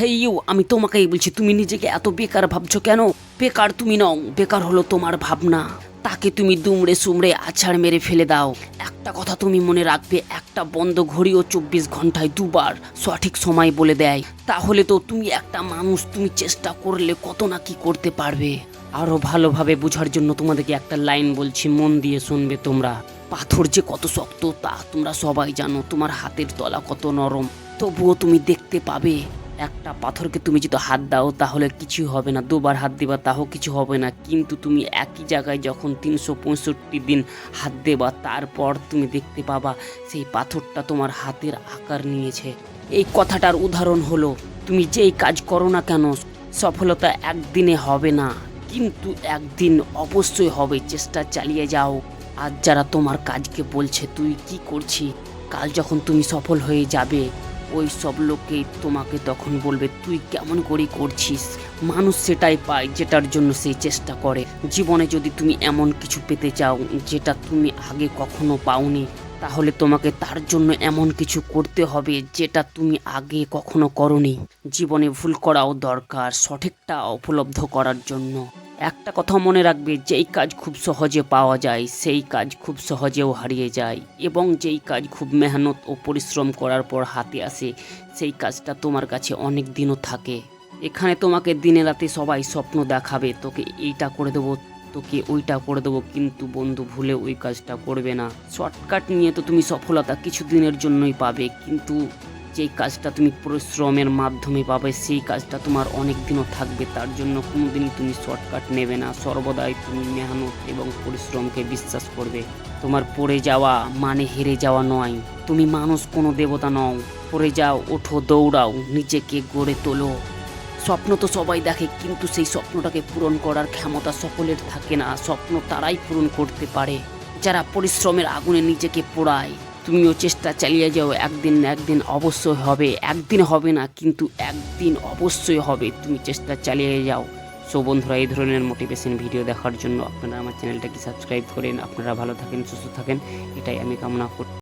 Hey you, আমি তোমাকেই বলছি, তুমি নিজেকে এত বেকার ভাবছ কেন? বেকার তুমি নও, বেকার হলো তোমার ভাবনা। তাকে তুমি দুমড়ে সুমড়ে আছাড় মেরে ফেলে দাও। একটা কথা তুমি মনে রাখবে, একটা বন্ধ ঘড়িও চব্বিশ ঘন্টায় দুবার সঠিক সময় বলে দেয়। তাহলে তো তুমি একটা মানুষ, তুমি চেষ্টা করলে কত না কি করতে পারবে। আরও ভালোভাবে বোঝার জন্য তোমাদেরকে একটা লাইন বলছি, মন দিয়ে শুনবে তোমরা। পাথর যে কত শক্ত, তা তোমরা সবাই জানো, তোমার হাতের তলা কত নরম। তবুও তুমি দেখতে পাবে। একটা পাথরকে তুমি যদি হাত দাও, তাহলে কিছু হবে না। দুবার হাত দিবা, তাও কিছু হবে না। কিন্তু তুমি একই জায়গায় যখন তিনশো পঁয়ষট্টি দিন হাত দেবা, তারপর তুমি দেখতে পাবা, সেই পাথরটা তোমার হাতের আকার নিয়েছে। এই কথাটার উদাহরণ হলো, তুমি যেই কাজ করো না কেন, সফলতা একদিনে হবে না, কিন্তু একদিন অবশ্যই হবে। চেষ্টা চালিয়ে যাও। আজ যারা তোমার কাজকে বলছে, তুই কি করছি কাল যখন তুমি সফল হয়ে যাবে ওই সব লোকেই তোমাকে তখন বলবে, তুই কেমন করে করছিস? মানুষ সেটাই পায় যেটার জন্য সেই চেষ্টা করে। জীবনে যদি তুমি এমন কিছু পেতে চাও যেটা তুমি আগে কখনো পাওনি, তাহলে তোমাকে তার জন্য এমন কিছু করতে হবে যেটা তুমি আগে কখনো করনি। জীবনে ভুল করাও দরকার, সঠিকটা উপলব্ধ করার জন্য। একটা কথা মনে রাখবে, যেই কাজ খুব সহজে পাওয়া যায়, সেই কাজ খুব সহজেও হারিয়ে যায় এবং যেই কাজ খুব মেহনত ও পরিশ্রম করার পর হাতে আসে, সেই কাজটা তোমার কাছে অনেক দিনও থাকে। এখানে তোমাকে দিনে রাতে সবাই স্বপ্ন দেখাবে, তোকে এইটা করে দেবো, তোকে ওইটা করে দেবো, কিন্তু বন্ধু ভুলে ওই কাজটা করবে না। শর্টকাট নিয়ে তো তুমি সফলতা কিছু দিনের জন্যই পাবে, কিন্তু যেই কাজটা তুমি পরিশ্রমের মাধ্যমে পাবে, সেই কাজটা তোমার অনেক দিনও থাকবে। তার জন্য কোনোদিনই তুমি শর্টকাট নেবে না। সর্বদাই তুমি মেহনত এবং পরিশ্রমকে বিশ্বাস করবে। তোমার পড়ে যাওয়া মানে হেরে যাওয়া নয়। তুমি মানুষ, কোনো দেবতা নও। পড়ে যাও, ওঠো, দৌড়াও, নিজেকে গড়ে তোলো। স্বপ্ন তো সবাই দেখে, কিন্তু সেই স্বপ্নটাকে পূরণ করার ক্ষমতা সকলের থাকে না। স্বপ্ন তারাই পূরণ করতে পারে। যারা পরিশ্রমের আগুনে নিজেকে পোড়ায় তুমিও চেষ্টা চালিয়ে যাও, একদিন না একদিন অবশ্যই হবে। একদিন হবে না, কিন্তু একদিন অবশ্যই হবে, তুমি চেষ্টা চালিয়ে যাও। সো বন্ধুরা, এই ধরনের মোটিভেশন ভিডিও দেখার জন্য আপনারা আমার চ্যানেলটাকে সাবস্ক্রাইব করেন। আপনারা ভালো থাকেন, সুস্থ থাকেন, এটাই আমি কামনা করি